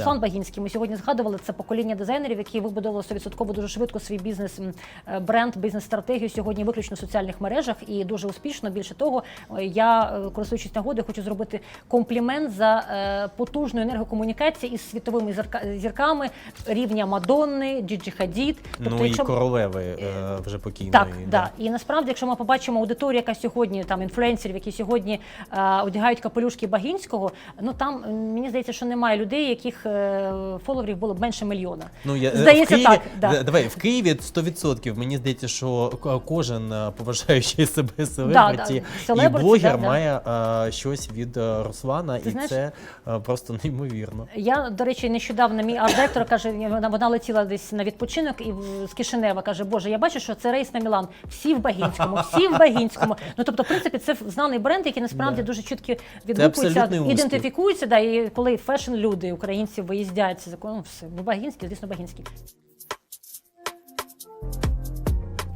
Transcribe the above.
Руслан Багінський. Ми сьогодні згадували це покоління дизайнерів, які вибудували 100% дуже швидко свій бізнес, е, бренд, бізнес-стратегію сьогодні виключно в соціальних мережах і дуже успішно. Більше того, е, я е, користуючись нагодою, хочу зробити комплімент за потужну енергокомунікацію із світовими зірка- зірками рівня Мадонни, Джиджі Хадід. ну і королеви е, вже покійної. Так, да. І насправді, якщо ми побачимо аудиторію, яка сьогодні там інфлюенсерів, які сьогодні е, одягають капелюшки Багінського, ну там мені здається, що немає людей, яких фоловерів було б менше мільйона. Ну, я, Здається, в Києві, так, да. Давай, в Києві 100%. Мені здається, що кожен е, поважаючий себе селебриті і блогер да, да. має е, щось від е, Руслана, і знаєш- це е, просто неймовірно. Я, до речі, нещодавно мій арт-директор каже, вона, вона летіла десь на відпочинок і з Кишинева каже, Боже, я бачу, що це рейс на Мілан. Всі в Багінському, всі в Багінському. Ну тобто, в принципі, це знаний бренд, який насправді Да. дуже чітко абсолютний відгукується, ідентифікується. Да, і коли фешн люди, українці це в все, ну, Багінський, звісно, Багінський.